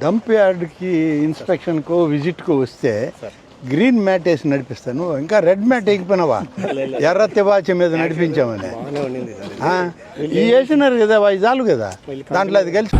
Dump యార్డ్కి ఇన్స్పెక్షన్కో విజిట్కో వస్తే green mat వేసి నడిపిస్తాను. ఇంకా రెడ్ మ్యాట్ వేయకపోయినావా? ఎర్ర తివాచి మీద నడిపించామని. ఈ వేసినారు కదా అవి చాలు కదా. దాంట్లో అది కలిసి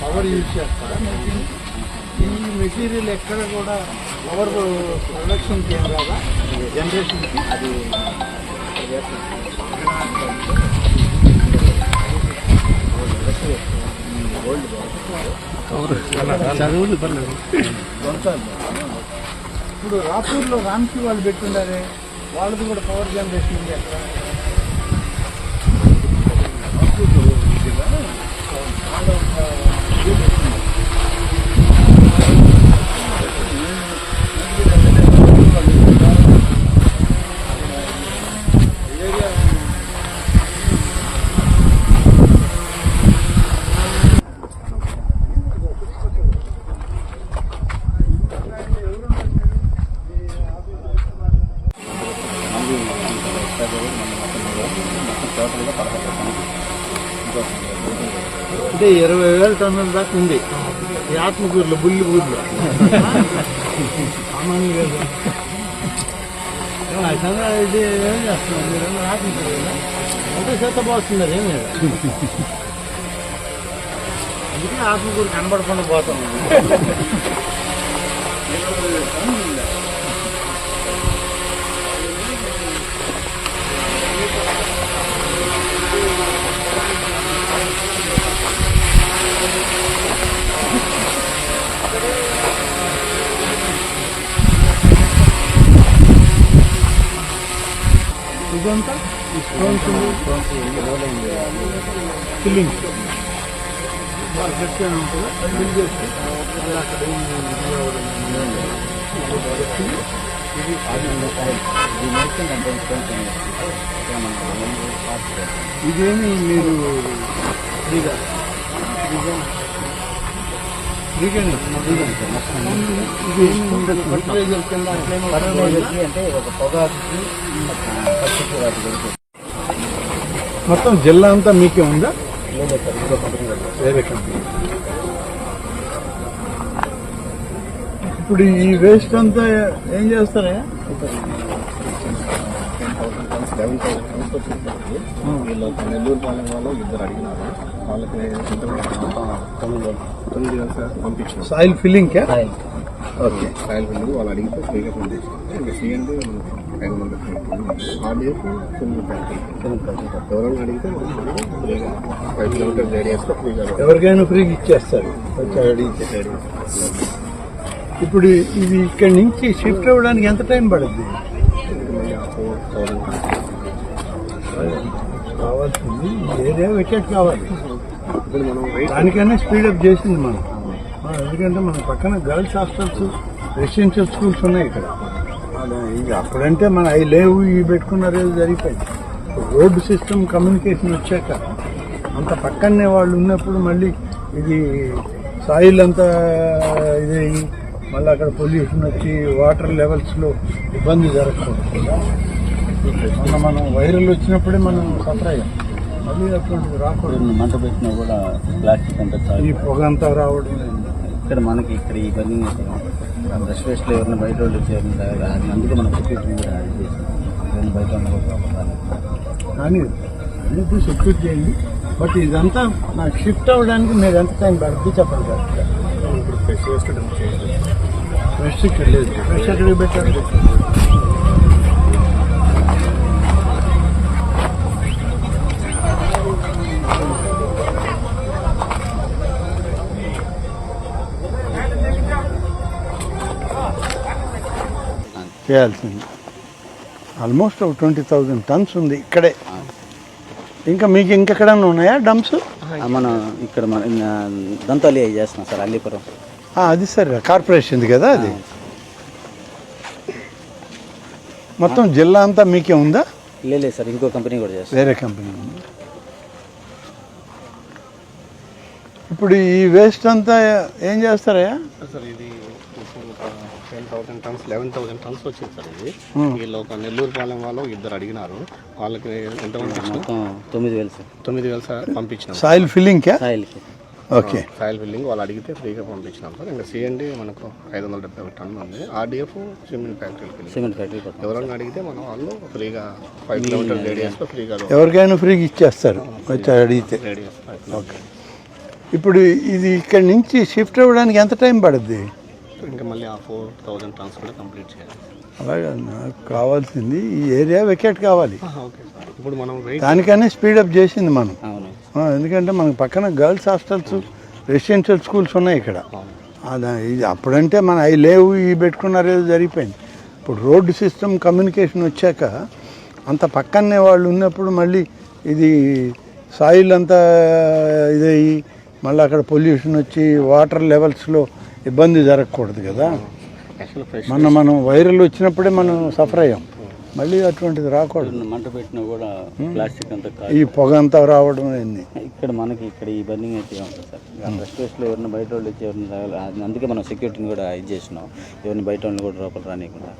పవర్ యూజ్ చేస్తారా? ఈ మెటీరియల్ ఎక్కడ కూడా పవర్ ప్రొడక్షన్కి ఏం రాదా? జనరేషన్కి అది చదువులు ఇప్పుడు రాపూర్లో రామ్కి వాళ్ళు పెట్టుండారే? వాళ్ళది కూడా పవర్ జనరేషన్ ఉంది అక్కడ రాపూర్లో ఉంది కదా, ఆడ ఒక ఇది పెట్టింది. ఏరియా మళ్ళీ మొత్తం టోటల్గా పడతారు అంటే ఇరవై వేల టన్నుల దాకా ఉంది. ఈ ఆత్మకూరులో బుల్లి ఊర్లో సామాన్యులు కదా. ఆ ఏం చేస్తున్నారు మీరు ఆత్మకూరు అంటే చేత పోస్తున్నారు ఏం లేదు. అందుకే ఆత్మకూరు కనబడకుండా పోతాం. ఇదంతా స్టోన్స్ ఫిల్లింగ్ బాగా గట్టిగా ఉంటుంది ఫిల్ చేస్తే మళ్ళీ అక్కడ ఇది ఇదేమి మీరు ఫ్రీగా ఫ్రీగా ఫ్రీగానే ఇది ఏమి ఉండదు ఫర్టిలైజర్ కింద అట్లేమో ఫర్టిలైజర్కి అంటే ఒక పొగాకి పచ్చికి వాటి దొరుకుతుంది మొత్తం జిల్లా అంతా మీకే ఉందా? వేరే కంపెనీ. ఇప్పుడు ఈ వేస్ట్ అంతా ఏం చేస్తారా వీళ్ళు నెల్లూరు పాలెం వాళ్ళు ఇద్దరు అడిగినారు. వాళ్ళకి తొమ్మిది తొమ్మిది వేలు సార్? పంపించాం సాయిల్ ఫిల్లింగ్ కా? ఓకే సాయిల్ ఫిల్లింగ్ వాళ్ళు అడిగితే ఫ్రీగా పంపించాం ఇంకా సీఎండి ఐదు వందల ఆ డేస్ తొమ్మిది ప్యాకెట్ ఎవరైనా అడిగితే ఫ్రీగా ఫైవ్ రేడియస్లో ఫ్రీగా ఎవరికైనా ఫ్రీగా ఇచ్చేస్తారు. వచ్చి అడిగితే. ఇప్పుడు ఇది ఇక్కడి నుంచి షిఫ్ట్ అవ్వడానికి ఎంత టైం పడుద్ది? కావాల్సింది ఏరియా వికెట్ కావాలి. ఇప్పుడు మనం దానికైనా స్పీడప్ చేసింది మనం. ఎందుకంటే మన పక్కన గర్ల్స్ హాస్టల్స్ రెసిడెన్షియల్ స్కూల్స్ ఉన్నాయి ఇక్కడ. అప్పుడంటే మన అవి లేవు ఇవి పెట్టుకున్నారు జరిగిపోయింది. రోడ్డు సిస్టమ్ కమ్యూనికేషన్ వచ్చాక అంత పక్కనే వాళ్ళు ఉన్నప్పుడు మళ్ళీ ఇది సాయిల్ అంతా ఇది మళ్ళీ అక్కడ పొల్యూషన్ వచ్చి వాటర్ లెవెల్స్లో ఇబ్బంది జరగకూడదు. మొన్న మనం వైరల్ వచ్చినప్పుడే మనం సఫర్ అయ్యాం. మంట పెట్టినా కూడా ప్లాస్టిక్ అంతా చాలా ఈ పొగ అంతా రావడం లేదు. ఇక్కడ మనకి ఇక్కడ ఈ పని బ్రష్ వేస్ట్లో ఎవరైనా బయట వాళ్ళు వచ్చి ఎవరైనా తాగారు. అది అందుకే మనం సెక్యూరిటీ బయట. కానీ అన్నిటి సెక్యూర్ చేయండి బట్ ఇదంతా నాకు షిఫ్ట్ అవ్వడానికి మీరు ఎంత టైం పడుతుంది చెప్పండి సార్ ఇప్పుడు ఫ్రెష్ వేస్ట్ ఫ్రెష్ ఇక్కడ లేదు ఫ్రెష్ ఎక్కడికి పెట్టారు చేయాల్సింది. ఆల్మోస్ట్ ఒక ట్వంటీ థౌజండ్ టన్స్ ఉంది ఇక్కడే. ఇంకా మీకు ఇంకెక్కడన్నా ఉన్నాయా డమ్స్ మనం ఇక్కడ మన దంతాలి చేస్తున్నాం సార్ అల్లీపురం. అది సార్ కార్పొరేషన్ది కదా అది. మొత్తం జిల్లా అంతా మీకే ఉందా? లేదు సార్ ఇంకో కంపెనీ కూడా చేస్తా. వేరే కంపెనీ ఉంది. ఇప్పుడు ఈ వేస్ట్ అంతా ఏం చేస్తారయ్యా? ఇది ఒక ten thousand tons eleven thousand tons వచ్చింది సార్ ఇది. Hmm. వీళ్ళు ఒక నెల్లూరు పాలెం వాళ్ళు ఇద్దరు అడిగినారు. వాళ్ళకి ఎంత తొమ్మిది వేలు సార్. తొమ్మిది వేలు సార్ పంపించినాం సాయిల్ ఫిల్లింగ్కా సాయిల్కి ఓకే సాయిల్ బిల్డింగ్ వాళ్ళు అడిగితే ఫ్రీగా పంపించినాం సార్. ఇంకా సిఎండి మనకు ఐదు వందల డెబ్బై ఒక టన్ను ఉంది. ఆర్డీఎఫ్ సిమెంట్ ఫ్యాక్టరీకి సిమెంట్ ఫ్యాక్టరీ ఎవరైనా అడిగితే మనం వాళ్ళు ఫ్రీగా ఫైవ్ కిలోమీటర్ రేడియస్లో ఫ్రీగా ఎవరికైనా ఫ్రీగా ఇచ్చేస్తారు. వచ్చి అడిగితే. రేడియస్ ఓకే ఇప్పుడు ఇది ఇక్కడి నుంచి షిఫ్ట్ అవ్వడానికి ఎంత టైం పడుద్ది? ఇంకా మళ్ళీ ఆ ఫోర్ థౌజండ్ టన్స్ కూడా కంప్లీట్ చేయాలి. అలాగే నాకు కావాల్సింది ఈ ఏరియా వెకెట్ కావాలి. ఓకే సార్ ఇప్పుడు మనం వెయిట్ దానికనే స్పీడప్ చేసింది మనం. అవును. ఆ, ఎందుకంటే మనకు పక్కన గర్ల్స్ హాస్టల్స్ రెసిడెన్షియల్ స్కూల్స్ ఉన్నాయి ఇక్కడ. అదా ఇది అప్పుడంటే మన అవి లేవు ఇవి పెట్టుకున్నారు ఏదో జరిగిపోయింది. ఇప్పుడు రోడ్డు సిస్టమ్ కమ్యూనికేషన్ వచ్చాక అంత పక్కనే వాళ్ళు ఉన్నప్పుడు మళ్ళీ ఇది సాయిల్ అంతా ఇదయ్యి మళ్ళీ అక్కడ పొల్యూషన్ వచ్చి వాటర్ లెవెల్స్లో ఇబ్బంది జరగకూడదు కదా. మొన్న మనం వైరల్ వచ్చినప్పుడే మనం సఫర్ అయ్యాం. మళ్ళీ అటువంటిది రాకూడదు. మంట పెట్టినా కూడా ప్లాస్టిక్ అంతా ఈ పొగ అంతా రావడం అయింది ఇక్కడ మనకి ఇక్కడ ఈ బర్నింగ్ అయితే ఉంటుంది సార్? ఎవరిని బయట వాళ్ళు వచ్చి ఎవరిని అందుకే మనం సెక్యూరిటీని కూడా ఇది చేసినాం. ఎవరిని బయట వాళ్ళని కూడా లోపల రానియకుండా.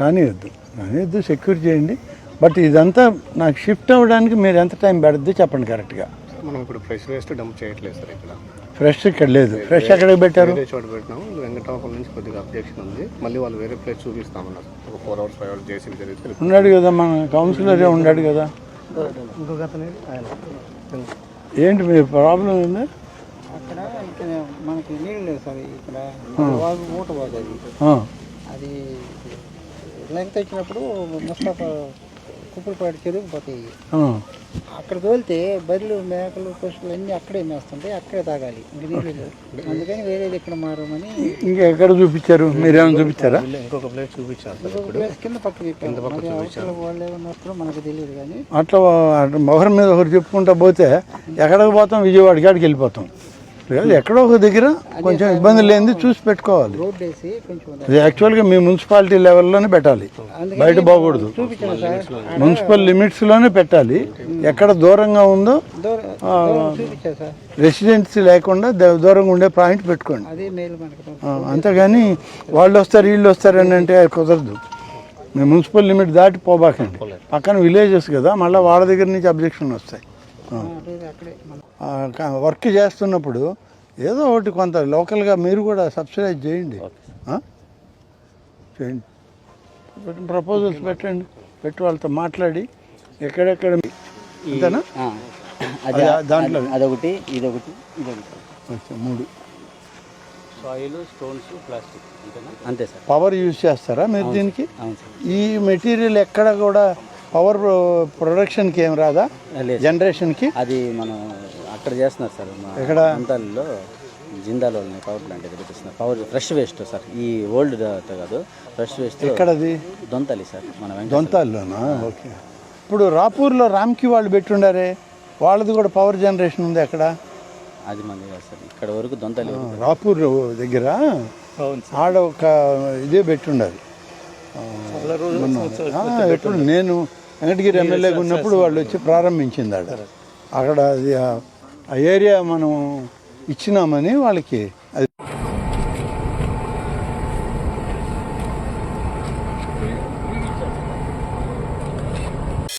రానివద్దు రానివద్దు సెక్యూర్ చేయండి. బట్ ఇదంతా నాకు షిఫ్ట్ అవ్వడానికి మీరు ఎంత టైం పడుద్ది చెప్పండి కరెక్ట్గా. మనం ఇప్పుడు ఫ్రెష్ వేస్ట్ డంప్ చేయట్లేదు సార్ ఇక్కడ. ఫ్రెష్ ఇక్కడ లేదు. ఫ్రెష్ ఎక్కడికి పెట్టారు? వేరే చోట పెట్టినాం. వెంకటాపురం నుంచి కొద్దిగా అబ్జెక్షన్ ఉంది. మళ్ళీ వాళ్ళు వేరే ప్లేస్ చూపిస్తామన్నారు ఒక ఫోర్ అవర్స్ ఫైవ్ అవర్స్ చేసి జరిగితే ఉన్నాడు కదా మన కౌన్సిలరే ఉన్నాడు కదా? ఇంకొక ఏంటి మీ ప్రాబ్లం ఏంది? అక్కడ ఇక్కడ మనకి నీళ్ళు లేవు సార్ ఇక్కడ. వాగు ఊట వాగు అది. అది లెంగ్త్ వచ్చినప్పుడు ముస్తాఫా కుప్పలపాటి చెరువు పోతాయి. ఆ. అక్కడ తోలితే బర్రెలు మేకలు పశువులు అన్నీ అక్కడే మేస్తుంటాయి అక్కడే తాగాలి. ఇంక నీళ్ళు అందుకని వేరేది ఇక్కడ మారమని ఇంకా ఎక్కడ చూపించారు? మీరేమైనా చూపించారా? ఇంకొక ప్లేస్ చూపించారు కింద పక్క చెప్పారు. మరి అవతల వాళ్ళు ఏమన్నప్పుడు మనకు తెలియదు కానీ అట్లా ఒకరి మీద ఒకరు చెప్పుకుంటా పోతే ఎక్కడికి పోతాం? విజయవాడకి ఆడికి వెళ్ళిపోతాం. ఎక్కడో ఒక దగ్గర కొంచెం ఇబ్బంది లేనిది చూసి పెట్టుకోవాలి. ఇది యాక్చువల్గా మీ మున్సిపాలిటీ లెవెల్లోనే పెట్టాలి. బయట బాగూడదు. మున్సిపల్ లిమిట్స్లోనే పెట్టాలి. ఎక్కడ దూరంగా ఉందో రెసిడెన్సీ లేకుండా ద- దూరంగా ఉండే పాయింట్ పెట్టుకోండి. అంతేగాని వాళ్ళు వస్తారు వీళ్ళు వస్తారని అంటే కుదరదు. మీ మున్సిపల్ లిమిట్ దాటి పోబాకండి. పక్కన విలేజెస్ కదా మళ్ళీ వాళ్ళ దగ్గర నుంచి అబ్జెక్షన్ వస్తాయి. వర్క్ చేస్తున్నప్పుడు ఏదో ఒకటి కొంత లోకల్గా మీరు కూడా సబ్సిడైజ్ చేయండి. ఆ? చేయండి. ప్రపోజల్స్ పెట్టండి. పెట్టి వాళ్ళతో మాట్లాడి. ఎక్కడెక్కడ అంతేనా? ఆ, అది అది దాంట్లో. అదొకటి ఇదొకటి ఇదొకటి. మూడు. Soil stones plastic. అంతే సార్. పవర్ యూజ్ చేస్తారా మీరు దీనికి? అవును సార్. ఈ మెటీరియల్ ఎక్కడ కూడా పవర్ ప్రొడక్షన్కి ఏం రాదా? లేదు జనరేషన్కి? అది మనం అక్కడ చేస్తున్నారు సార్ మా ఎక్కడ? అంతాల్లో జిందాల్ వాళ్ళని పవర్ ప్లాంట్ దగ్గర పెట్టిస్తున్నారు. Power fresh waste sir. ఈ ఓల్డ్ కాదు ఫ్రెష్ వేస్ట్ ఎక్కడది? దొంతలి సార్ మన వెంకట దొంతాల్లోనా? ఓకే. ఇప్పుడు రాపూర్లో రామ్కి వాళ్ళు పెట్టుండారే వాళ్ళది కూడా పవర్ జనరేషన్ ఉంది అక్కడ? అది మంది కాదు సార్ ఇక్కడ వరకు దొంతలి. రాపూర్ దగ్గర? ఆడ ఒక ఇదే పెట్టుండాలి ఆ, నేను వెంకటగిరి ఎమ్మెల్యేగా ఉన్నప్పుడు వాళ్ళు వచ్చి ప్రారంభించింది ఆడ. అక్కడ అది ఆ- ఆ ఏరియా మనం ఇచ్చినామని వాళ్ళకి